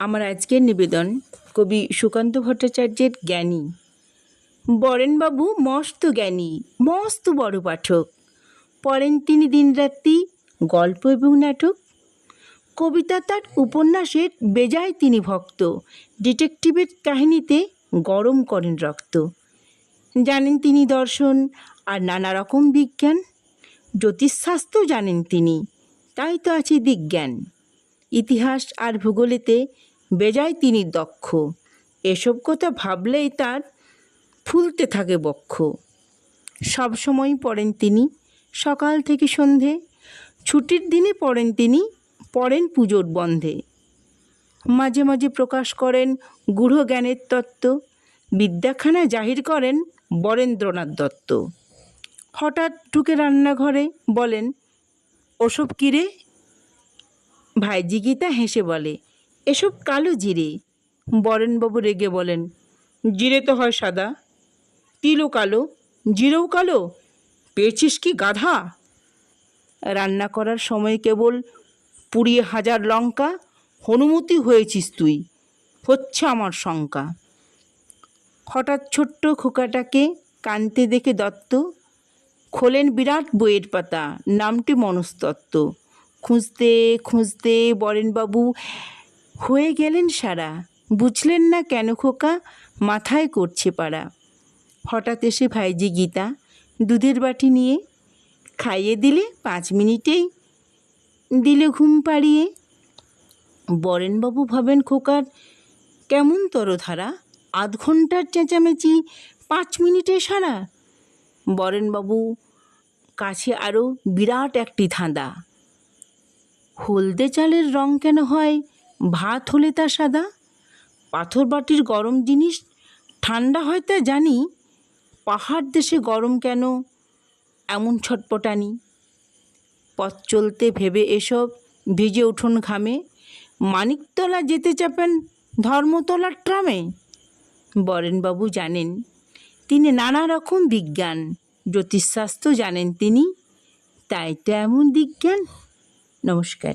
আমার আজকের নিবেদন কবি সুকান্ত ভট্টাচার্যের জ্ঞানী। বরেনবাবু মস্ত জ্ঞানী, মস্ত বড় পাঠক। পড়েন তিনি দিনরাত্রি গল্প এবং নাটক। কবিতা তার উপন্যাসের বেজায় তিনি ভক্ত। ডিটেকটিভের কাহিনীতে গরম করেন রক্ত। জানেন তিনি দর্শন আর নানা রকম বিজ্ঞান। জ্যোতিষশাস্ত্র জানেন তিনি, তাই তো আছে বিজ্ঞান। ইতিহাস আর ভূগোলেতে বেজায় তিনি দক্ষ। এসব কথা ভাবলেই তার ফুলতে থাকে বক্ষ। সবসময় পড়েন তিনি। সকাল থেকে সন্ধে। ছুটির দিনে পড়েন তিনি। পড়েন পুজোর বন্ধে। মাঝে মাঝে প্রকাশ করেন গূঢ় জ্ঞানের তত্ত্ব। বিদ্যাখানা জাহির করেন বরেন্দ্রনাথ দত্ত। হঠাৎ ঢুকে রান্নাঘরে বলেন, ওসব কিরে ভাইজি গীতা হেসে বলে এসব কালো জিরে। বরেনবাবু রেগে বলেন, জিরে তো হয় সাদা। তিলও কালো, জিরেও কালো। পেয়েছিস কি গাধা? রান্না করার সময় কেবল পুড়িয়ে হাজার লঙ্কা, হনুমতি হয়েছিস তুই, হচ্ছে আমার শঙ্কা। হঠাৎ ছোট্ট খোকাটাকে কানতে দেখে দত্ত, খোলেন বিরাট বইয়ের পাতা, নামটি মনস্তত্ত্ব। খুঁজতে খুঁজতে বরেনবাবু হয়ে গেলেন সারা। বুঝলেন না কেন খোকা? মাথায় করছে পাড়া। হঠাৎ এসে ভাইজি গীতা, দুধের বাটি নিয়ে, খাইয়ে দিলে পাঁচ মিনিটেই। দিলে ঘুম পাড়িয়ে। বরেনবাবু ভাবেন, খোকার কেমন তরধারা? আধ ঘণ্টার চেঁচামেচি, পাঁচ মিনিটে সারা। বরেনবাবু কাছে আরও বিরাট একটি ধাঁধা। হলদে চালের রং কেন হয়? ভাত হলে তা সাদা, পাথর বাটির গরম জিনিস, ঠান্ডা হয় তা জানি, পাহাড় দেশে গরম কেন, এমন ছটপটানি। পথ চলতে ভেবে এসব ভিজে উঠোন ঘামে, মানিকতলা যেতে চাপেন ধর্মতলার ট্রামে? বরেনবাবু জানেন, তিনি নানা রকম বিজ্ঞান, জ্যোতিষশাস্ত্র জানেন তিনি, তাই তো এমন বিজ্ঞান। নমস্কার।